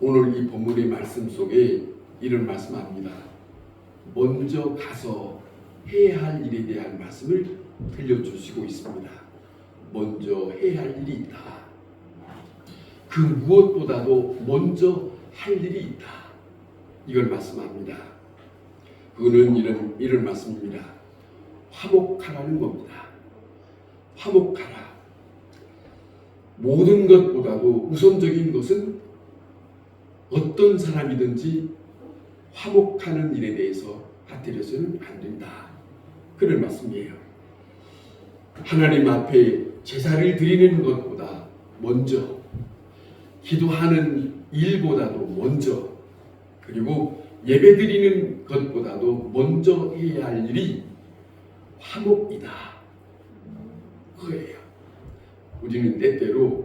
오늘 이 본문의 말씀 속에 이런 말씀합니다. 먼저 가서 해야 할 일에 대한 말씀을 들려주시고 있습니다. 먼저 해야 할 일이 있다. 그 무엇보다도 먼저 할 일이 있다. 이걸 말씀합니다. 그는 이런 이런 말씀입니다. 화목하라는 겁니다. 화목하라. 모든 것보다도 우선적인 것은 어떤 사람이든지 화목하는 일에 대해서 빠뜨려서는 안 된다. 그런 말씀이에요. 하나님 앞에 제사를 드리는 것보다 먼저 기도하는 일보다도 먼저 그리고 예배 드리는 것보다도 먼저 해야 할 일이 화목이다. 그거예요. 우리는 때때로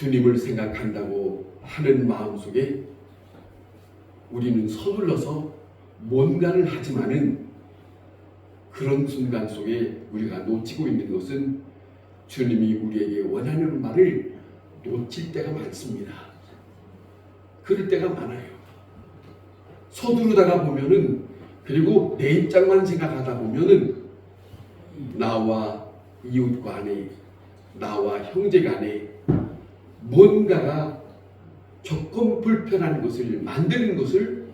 주님을 생각한다고 하는 마음속에 우리는 서둘러서 뭔가를 하지만은 그런 순간 속에 우리가 놓치고 있는 것은 주님이 우리에게 원하는 말을 놓칠 때가 많습니다. 그럴 때가 많아요. 서두르다가 보면은 그리고 내 입장만 생각하다 보면은 나와 이웃 간에 나와 형제 간에 뭔가가 조금 불편한 것을 만드는 것을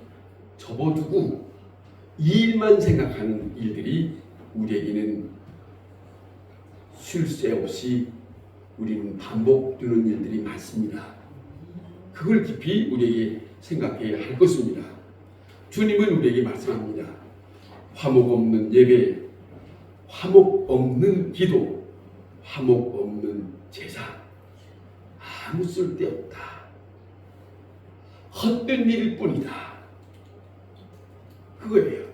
접어두고 이 일만 생각하는 일들이 우리에게는 쉴 새 없이 우리는 반복되는 일들이 많습니다. 그걸 깊이 우리에게 생각해야 할 것입니다. 주님은 우리에게 말씀합니다. 화목 없는 예배, 화목 없는 기도, 화목 없는 제사, 아무 쓸데없다. 헛된 일일 뿐이다. 그거예요.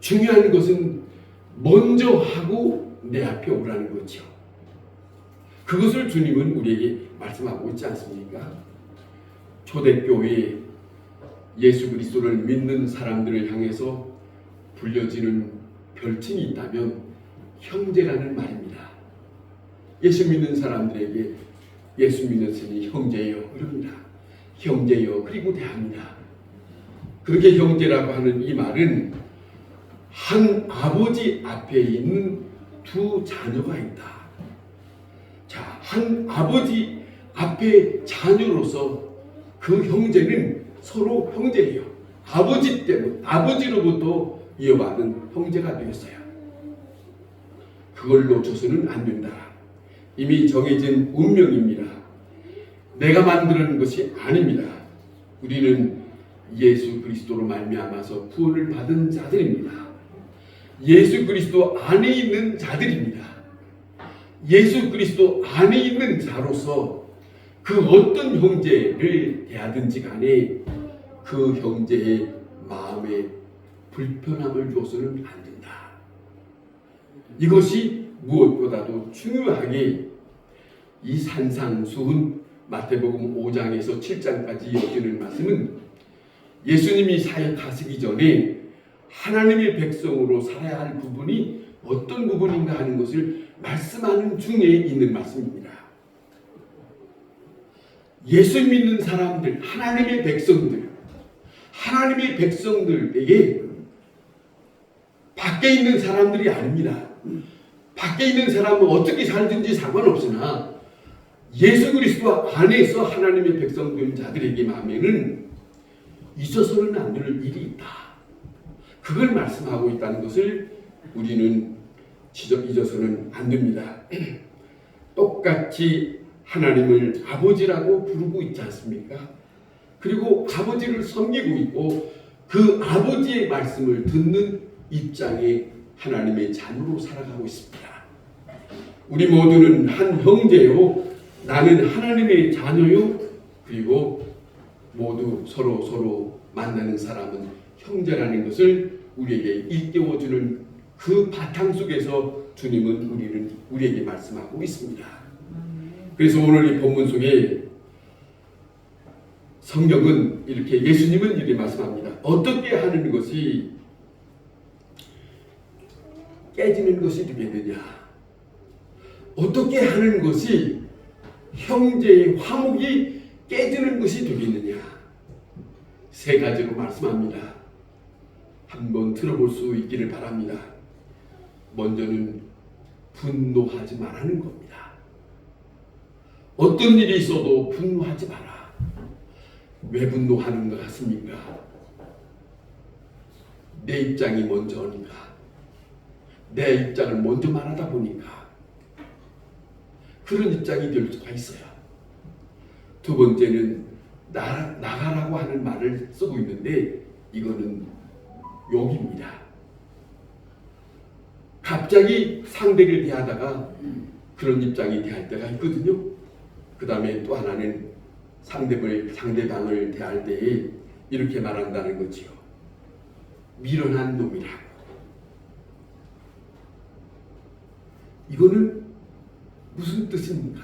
중요한 것은 먼저 하고 내 앞에 오라는 거죠. 그것을 주님은 우리에게 말씀하고 있지 않습니까? 초대교회 예수 그리스도를 믿는 사람들을 향해서 불려지는 별칭이 있다면 형제라는 말입니다. 예수 믿는 사람들에게 예수 스님 형제여 그럽니다. 형제여 그리고 대합니다. 그렇게 형제라고 하는 이 말은 한 아버지 앞에 있는 두 자녀가 있다. 자, 한 아버지 앞에 자녀로서 그 형제는 서로 형제예요. 아버지 때문에 아버지로부터 이어받은 형제가 되었어요. 그걸 놓쳐서는 안 된다. 이미 정해진 운명입니다. 내가 만드는 것이 아닙니다. 우리는 예수 그리스도로 말미암아서 구원을 받은 자들입니다. 예수 그리스도 안에 있는 자들입니다. 예수 그리스도 안에 있는 자로서 그 어떤 형제를 대하든지 간에 그 형제의 마음에 불편함을 줘서는 안 된다. 이것이 무엇보다도 중요하게 이 산상수훈 마태복음 5장에서 7장까지 이어지는 말씀은 예수님이 사역하시기 전에 하나님의 백성으로 살아야 할 부분이 어떤 부분인가 하는 것을 말씀하는 중에 있는 말씀입니다. 예수 믿는 사람들, 하나님의 백성들, 하나님의 백성들에게 밖에 있는 사람들이 아닙니다. 밖에 있는 사람은 어떻게 살든지 상관없으나 예수 그리스도 안에서 하나님의 백성 된 자들에게만은 있어서는 안 될 일이 있다. 그걸 말씀하고 있다는 것을 우리는 잊어서는 안 됩니다. 똑같이 하나님을 아버지라고 부르고 있지 않습니까? 그리고 아버지를 섬기고 있고 그 아버지의 말씀을 듣는 입장에 하나님의 자녀로 살아가고 있습니다. 우리 모두는 한 형제요. 나는 하나님의 자녀요. 그리고 모두 서로 서로 만나는 사람은 형제라는 것을 우리에게 일깨워 주는 그 바탕 속에서 주님은 우리는 우리에게 말씀하고 있습니다. 그래서 오늘 이 본문 속에 성경은 이렇게 예수님은 이렇게 말씀합니다. 어떻게 하는 것이 깨지는 것이 되겠느냐? 어떻게 하는 것이 형제의 화목이 깨지는 것이 되겠느냐? 세 가지로 말씀합니다. 한번 들어볼 수 있기를 바랍니다. 먼저는 분노하지 말라는 겁니다. 어떤 일이 있어도 분노하지 마라. 왜 분노하는 것 같습니까? 내 입장이 먼저니까. 내 입장을 먼저 말하다 보니까 그런 입장이 될 수가 있어요. 두 번째는 나, 나가라고 하는 말을 쓰고 있는데 이거는 욕입니다. 갑자기 상대를 대하다가 그런 입장이 대할 때가 있거든요. 그 다음에 또 하나는 상대를, 상대방을 대할 때에 이렇게 말한다는 거지요. 미련한 놈이라고. 이거는 무슨 뜻입니까?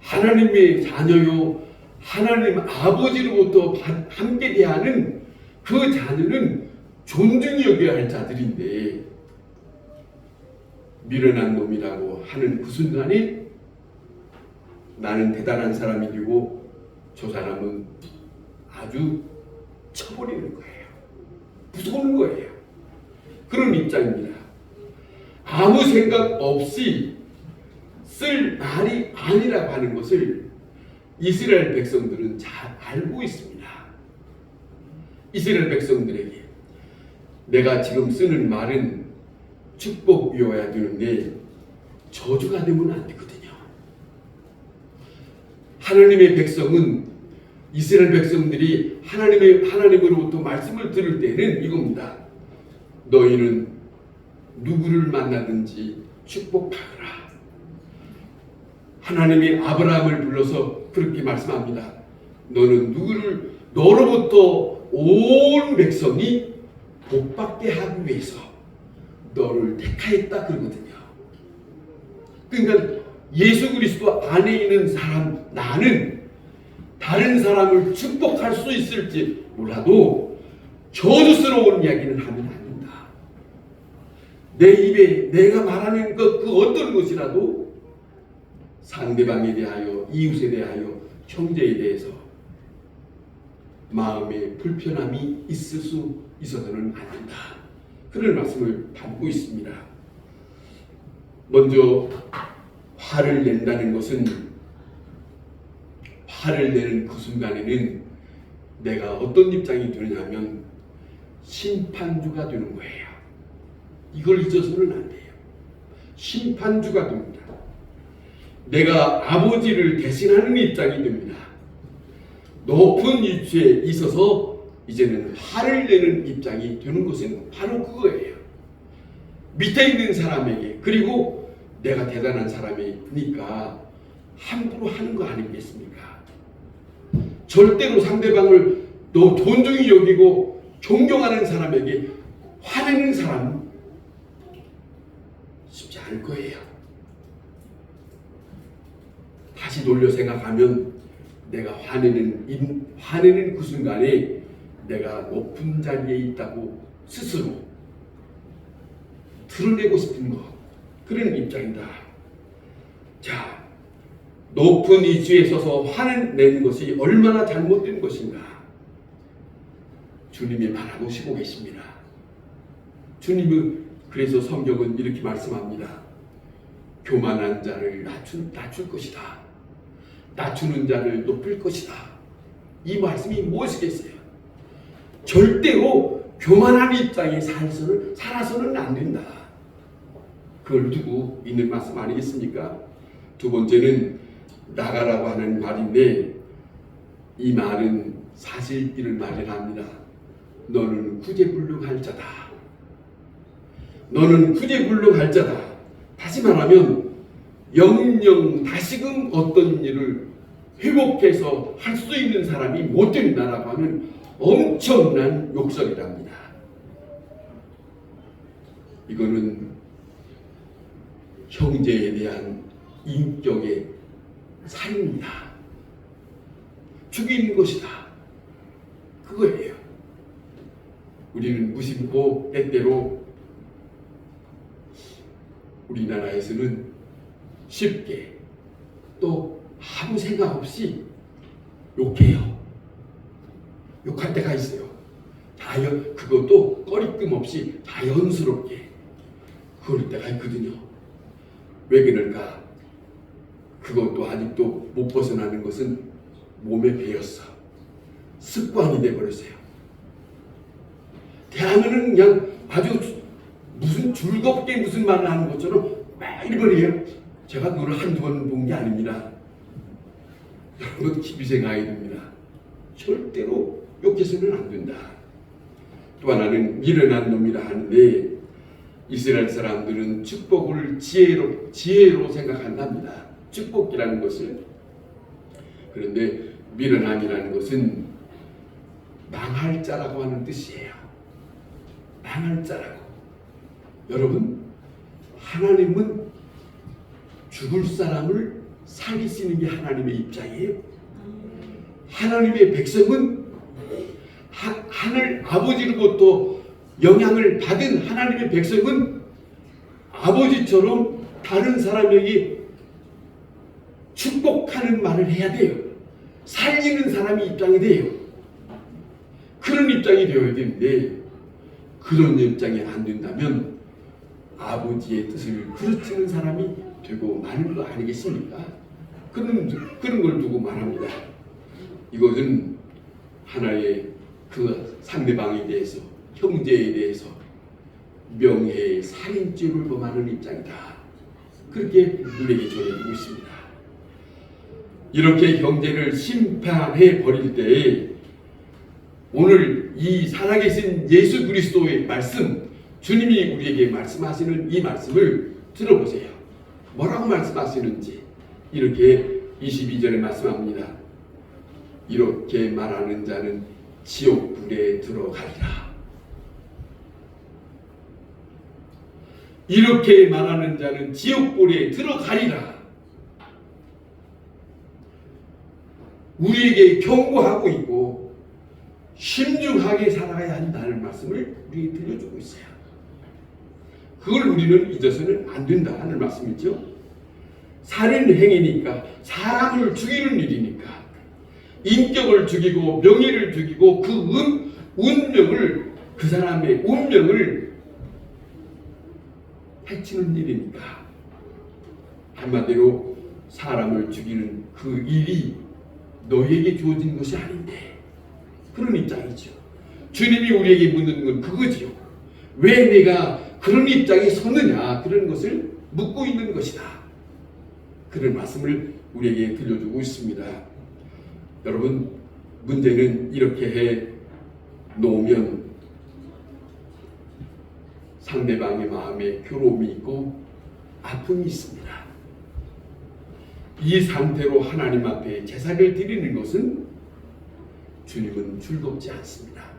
하나님의 자녀요, 하나님 아버지로부터 받- 함께 대하는 그 자녀는 존중히 여겨야 할 자들인데 미련한 놈이라고 하는 그 순간에 나는 대단한 사람이 되고 저 사람은 아주 쳐버리는 거예요. 무서운 거예요. 그런 입장입니다. 아무 생각 없이 쓸 말이 아니라고 하는 것을 이스라엘 백성들은 잘 알고 있습니다. 이스라엘 백성들에게 내가 지금 쓰는 말은 축복이어야 되는데 저주가 되면 안 되거든요. 하나님의 백성은 이스라엘 백성들이 하나님의 하나님으로부터 말씀을 들을 때는 이겁니다. 너희는 누구를 만나든지 축복하거라. 하나님이 아브라함을 불러서 그렇게 말씀합니다. 너는 누구를 너로부터 온 백성이 복받게 하기 위해서 너를 택하였다 그러거든요. 그러니까 예수 그리스도 안에 있는 사람 나는 다른 사람을 축복할 수 있을지 몰라도 저주스러운 이야기는 하면 안. 내 입에 내가 말하는 것 그 어떤 것이라도 상대방에 대하여 이웃에 대하여 형제에 대해서 마음에 불편함이 있을 수 있어서는 안 된다. 그런 말씀을 받고 있습니다. 먼저 화를 낸다는 것은 화를 내는 그 순간에는 내가 어떤 입장이 되느냐면 심판주가 되는 거예요. 이걸 잊어서는 안 돼요. 심판주가 됩니다. 내가 아버지를 대신하는 입장이 됩니다. 높은 위치에 있어서 이제는 화를 내는 입장이 되는 것은 바로 그거예요. 밑에 있는 사람에게 그리고 내가 대단한 사람이니까 함부로 하는 거 아니겠습니까? 절대로 상대방을 너 존중히 여기고 존경하는 사람에게 화내는 사람 않을 거예요. 다시 돌려 생각하면 내가 화내는 인- 화내는 그 순간에 내가 높은 자리에 있다고 스스로 드러내고 싶은 것 그런 입장이다. 자, 높은 위치에 서서 화내는 것이 얼마나 잘못된 것인가? 주님이 바라보시고 계십니다. 주님은 그래서 성경은 이렇게 말씀합니다. 교만한 자를 낮춘, 낮출 것이다. 낮추는 자를 높일 것이다. 이 말씀이 무엇이겠어요? 절대로 교만한 입장에 살아서는, 살아서는 안 된다. 그걸 두고 있는 말씀 아니겠습니까? 두 번째는 나가라고 하는 말인데 이 말은 사실 이를 말이랍니다. 너는 구제불능할 자다. 너는 구제불능할 자다. 다시 말하면 영영 다시금 어떤 일을 회복해서 할 수 있는 사람이 못 된다라고 하는 엄청난 욕설이랍니다. 이거는 형제에 대한 인격의 살입니다. 죽이는 것이다. 그거예요. 우리는 무심코 때때로 우리나라에서는 쉽게 또 아무 생각 없이 욕해요. 욕할 때가 있어요. 자연 그것도 꺼리낌 없이 자연스럽게 그럴 때가 있거든요. 왜 그럴까? 그것도 아직도 못 벗어나는 것은 몸에 배었어. 습관이 돼버렸어요. 대하면은 그냥 아주 무슨 즐겁게 무슨 말을 하는 것처럼 매일 그래요. 제가 그걸 한두 번 본 게 아닙니다. 여러분 생각해야 됩니다. 절대로 욕해서는 안 된다. 또 하나는 미련한 놈이라 하는데 이스라엘 사람들은 축복을 지혜로 지혜로 생각한답니다. 축복이라는 것을 그런데 미련함이라는 것은 망할 자라고 하는 뜻이에요. 망할 자라고. 여러분 하나님은 죽을 사람을 살리시는 게 하나님의 입장이에요. 하나님의 백성은 하, 하늘 아버지로부터 영향을 받은 하나님의 백성은 아버지처럼 다른 사람에게 축복하는 말을 해야 돼요. 살리는 사람이 입장이 돼요. 그런 입장이 되어야 되는데 그런 입장이 안 된다면 아버지의 뜻을 그르치는 사람이 되고 마는 거 아니겠습니까? 그런 그런 걸 두고 말합니다. 이것은 하나의 그 상대방에 대해서 형제에 대해서 명예의 살인죄를 범하는 입장이다. 그렇게 우리에게 전해주고 있습니다. 이렇게 형제를 심판해 버릴 때에 오늘 이 살아계신 예수 그리스도의 말씀, 주님이 우리에게 말씀하시는 이 말씀을 들어보세요. 뭐라고 말씀하시는지 이렇게 22절에 말씀합니다. 이렇게 말하는 자는 지옥불에 들어가리라. 이렇게 말하는 자는 지옥불에 들어가리라. 우리에게 경고하고 있고 신중하게 살아가야 한다는 말씀을 우리에게 들려주고 있어요. 그걸 우리는 잊어서는 안 된다 하는 말씀이죠. 살인 행위니까 사람을 죽이는 일이니까 인격을 죽이고 명예를 죽이고 그 운, 운명을 그 사람의 운명을 해치는 일이니까 한마디로 사람을 죽이는 그 일이 너에게 주어진 것이 아닌데 그런 입장이죠. 주님이 우리에게 묻는 건 그거지요. 왜 내가 그런 입장에 섰느냐 그런 것을 묻고 있는 것이다. 그런 말씀을 우리에게 들려주고 있습니다. 여러분 문제는 이렇게 해 놓으면 상대방의 마음에 괴로움이 있고 아픔이 있습니다. 이 상태로 하나님 앞에 제사를 드리는 것은 주님은 즐겁지 않습니다.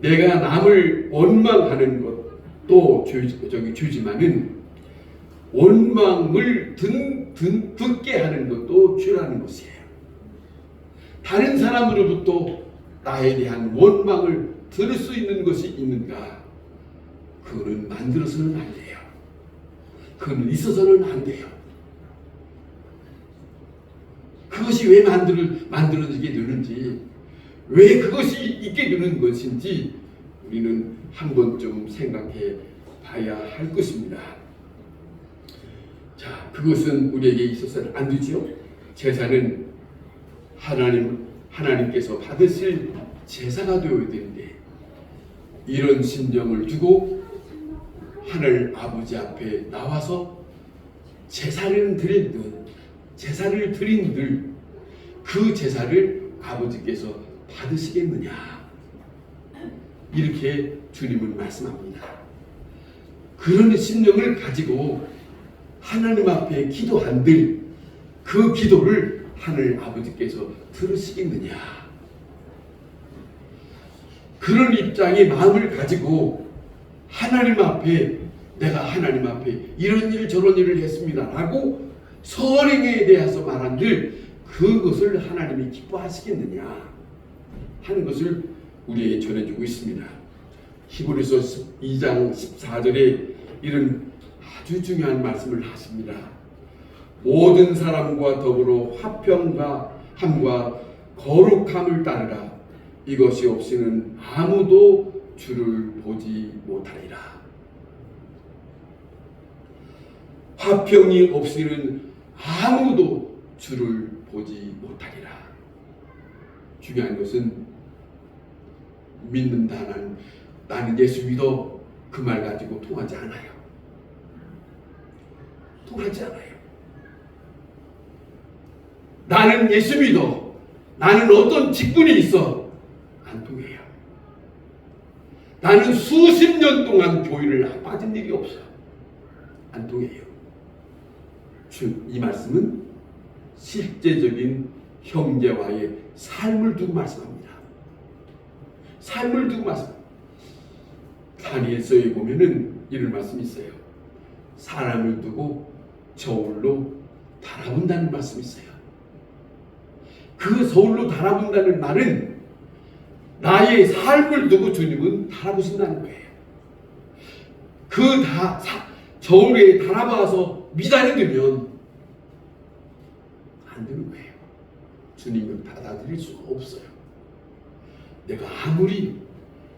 내가 남을 원망하는 것도 주, 저기 주지만은 원망을 든, 든, 듣게 하는 것도 죄라는 것이에요. 다른 사람으로부터 나에 대한 원망을 들을 수 있는 것이 있는가? 그거는 만들어서는 안 돼요. 그거는 있어서는 안 돼요. 그것이 왜 만들, 만들어지게 되는지, 왜 그것이 있게 되는 것인지 우리는 한 번쯤 생각해 봐야 할 것입니다. 자, 그것은 우리에게 있어서는 안 되죠. 제사는 하나님, 하나님께서 받으실 제사가 되어야 되는데, 이런 심정을 두고 하늘 아버지 앞에 나와서 제사를 드린 듯, 제사를 드린 듯, 그 제사를 아버지께서 받으시겠느냐. 이렇게 주님은 말씀합니다. 그런 심령을 가지고 하나님 앞에 기도한들 그 기도를 하늘 아버지께서 들으시겠느냐. 그런 입장의 마음을 가지고 하나님 앞에 내가 하나님 앞에 이런 일 저런 일을 했습니다라고 선행에 대해서 말한들 그것을 하나님이 기뻐하시겠느냐 하는 것을 우리에게 전해주고 있습니다. 히브리서 2장 14절에 이런 아주 중요한 말씀을 하십니다. 모든 사람과 더불어 화평과 함과 거룩함을 따르라. 이것이 없이는 아무도 주를 보지 못하리라. 화평이 없이는 아무도 주를 보지 못하리라. 중요한 것은 믿는다 나는 나는 예수 믿어 그 말 가지고 통하지 않아요. 통하지 않아요. 나는 예수 믿어. 나는 어떤 직분이 있어. 안 통해요. 나는 수십 년 동안 교회를 빠진 일이 없어요. 안 통해요. 주, 이 말씀은 실제적인 형제와의 삶을 두고 말씀합니다. 삶을 두고 말씀. 다니엘서에 보면은 이런 말씀이 있어요. 사람을 두고 저울로 달아본다는 말씀이 있어요. 그 서울로 달아본다는 말은 나의 삶을 두고 주님은 달아보신다는 거예요. 그 다, 저울에 달아봐서 미달이 되면 안 되는 거예요. 주님을 받아들일 수 없어요. 내가 아무리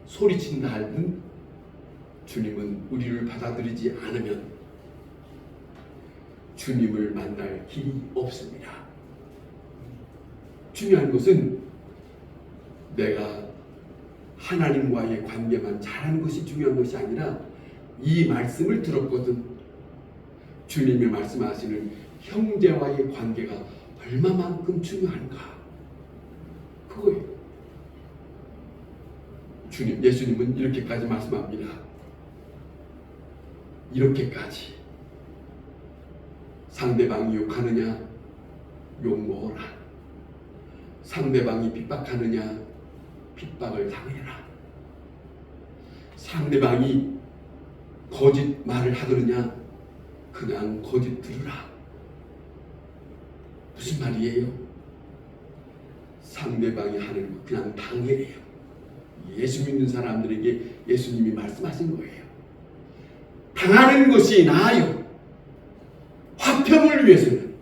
소리친다 할든 주님은 우리를 받아들이지 않으면 주님을 만날 길이 없습니다. 중요한 것은 내가 하나님과의 관계만 잘하는 것이 중요한 것이 아니라 이 말씀을 들었거든. 주님이 말씀하시는 형제와의 관계가 얼마만큼 중요한가. 그거예요. 주님, 예수님은 이렇게까지 말씀합니다. 이렇게까지. 상대방이 욕하느냐? 욕 먹어라. 상대방이 핍박하느냐? 핍박을 당해라. 상대방이 거짓 말을 하느냐? 그냥 거짓 들으라. 무슨 말이에요? 상대방이 하는 거 그냥 당해래요. 예수 믿는 사람들에게 예수님이 말씀하신 거예요. 당하는 것이 나아요. 화평을 위해서는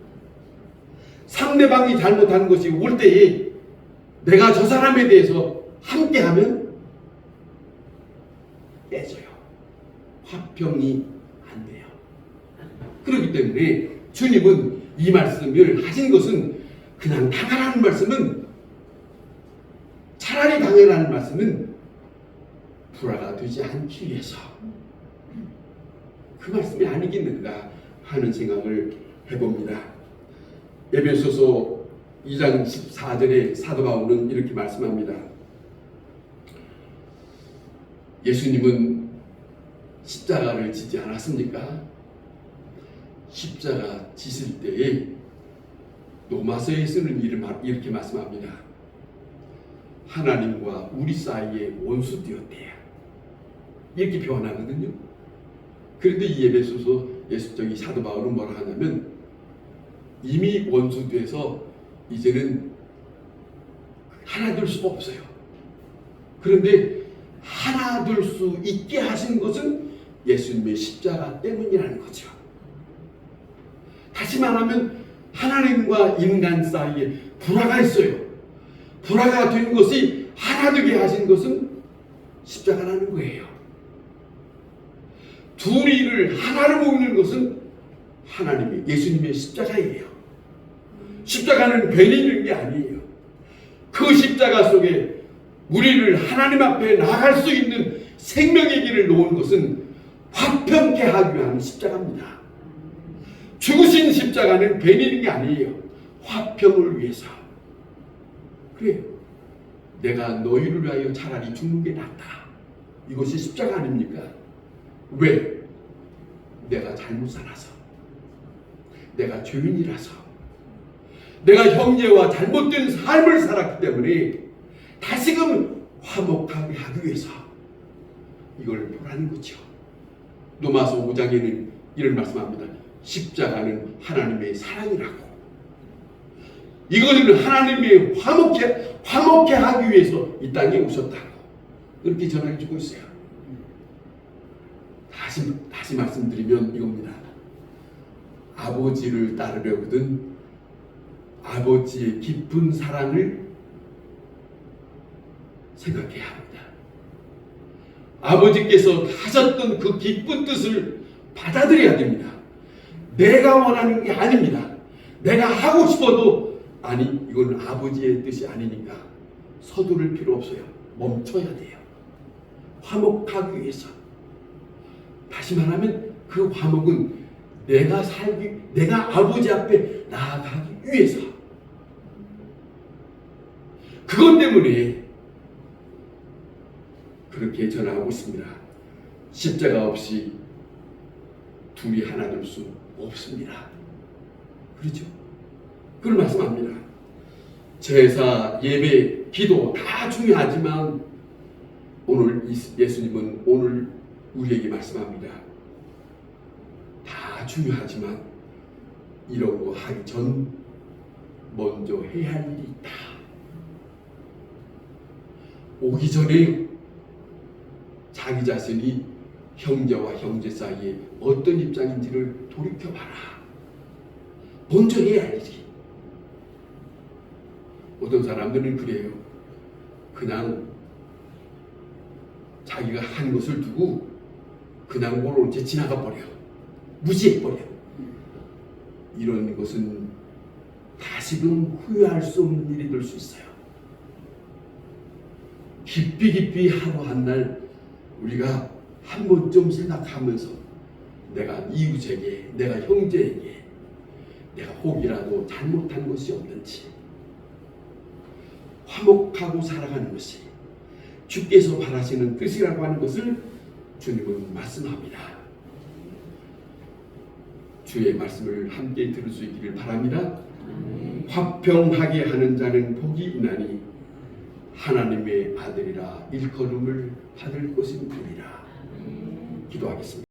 상대방이 잘못하는 것이 올 때에 내가 저 사람에 대해서 함께하면 깨져요. 화평이 안 돼요. 그렇기 때문에 주님은 이 말씀을 하신 것은 그냥 당하라는 말씀은 차라리 당해라는 말씀은 불화가 되지 않기 위해서 그 말씀이 아니겠는가 하는 생각을 해봅니다. 에베소서 2장 14절에 사도 바울은 이렇게 말씀합니다. 예수님은 십자가를 지지 않았습니까? 십자가 지실 때에 로마서에 쓰는 일을 이렇게 말씀합니다. 하나님과 우리 사이에 원수 되었대요. 이렇게 표현하거든요. 그런데 이 예배소서 예수적인 사도 바울은 뭐라 하냐면 이미 원수 돼서 이제는 하나 될 수가 없어요. 그런데 하나 될 수 있게 하신 것은 예수님의 십자가 때문이라는 거죠. 다시 말하면 하나님과 인간 사이에 불화가 있어요. 불화가 된 것이 하나 되게 하신 것은 십자가라는 거예요. 둘 이를 하나로 모으는 것은 하나님의 예수님의 십자가예요. 십자가는 괜히 있는 게 아니에요. 그 십자가 속에 우리를 하나님 앞에 나갈 수 있는 생명의 길을 놓은 것은 화평케 하기 위한 십자가입니다. 죽으신 십자가는 괜히 있는 게 아니에요. 화평을 위해서. 그래. 내가 너희를 위하여 차라리 죽는 게 낫다. 이것이 십자가 아닙니까? 왜? 내가 잘못 살아서. 내가 죄인이라서. 내가 형제와 잘못된 삶을 살았기 때문에 다시금 화목하게 하기 위해서 이걸 보라는 거죠. 로마서 5장에는 이런 말씀합니다. 십자가는 하나님의 사랑이라고. 이거는 하나님의 화목해, 화목해 하기 위해서 이 땅에 오셨다고. 그렇게 전하게 주고 있어요. 다시 다시 말씀드리면 이겁니다. 아버지를 따르려거든 아버지의 깊은 사랑을 생각해야 합니다. 아버지께서 하셨던 그 깊은 뜻을 받아들여야 됩니다. 내가 원하는 게 아닙니다. 내가 하고 싶어도 아니 이건 아버지의 뜻이 아니니까 서두를 필요 없어요. 멈춰야 돼요. 화목하기 위해서. 다시 말하면 그 화목은 내가 살기, 내가 아버지 앞에 나아가기 위해서. 그것 때문에 그렇게 전하고 있습니다. 십자가 없이 둘이 하나 될 수 없습니다. 그렇죠? 그걸 말씀합니다. 제사, 예배, 기도 다 중요하지만 오늘 이- 예수님은 오늘 우리에게 말씀합니다. 다 중요하지만 이런 거 하기 전 먼저 해야 할 일이 있다. 오기 전에 자기 자신이 형제와 형제 사이에 어떤 입장인지를 돌이켜봐라. 먼저 해야 할 일이. 어떤 사람들은 그래요. 그냥 자기가 한 것을 두고 그냥 모르는 채 지나가 버려. 무시해 버려. 이런 것은 다시금 후회할 수 없는 일이 될 수 있어요. 깊이 깊이 하루 한 날 우리가 한 번쯤 생각하면서 내가 이웃에게, 내가 형제에게 내가 혹이라도 잘못한 것이 없는지 화목하고 살아가는 것이 주께서 바라시는 뜻이라고 하는 것을 주님은 말씀합니다. 주의 말씀을 함께 들을 수 있기를 바랍니다. 화평하게 하는 자는 복이 있나니 하나님의 아들이라 일컬음을 받을 것임이니라. 기도하겠습니다.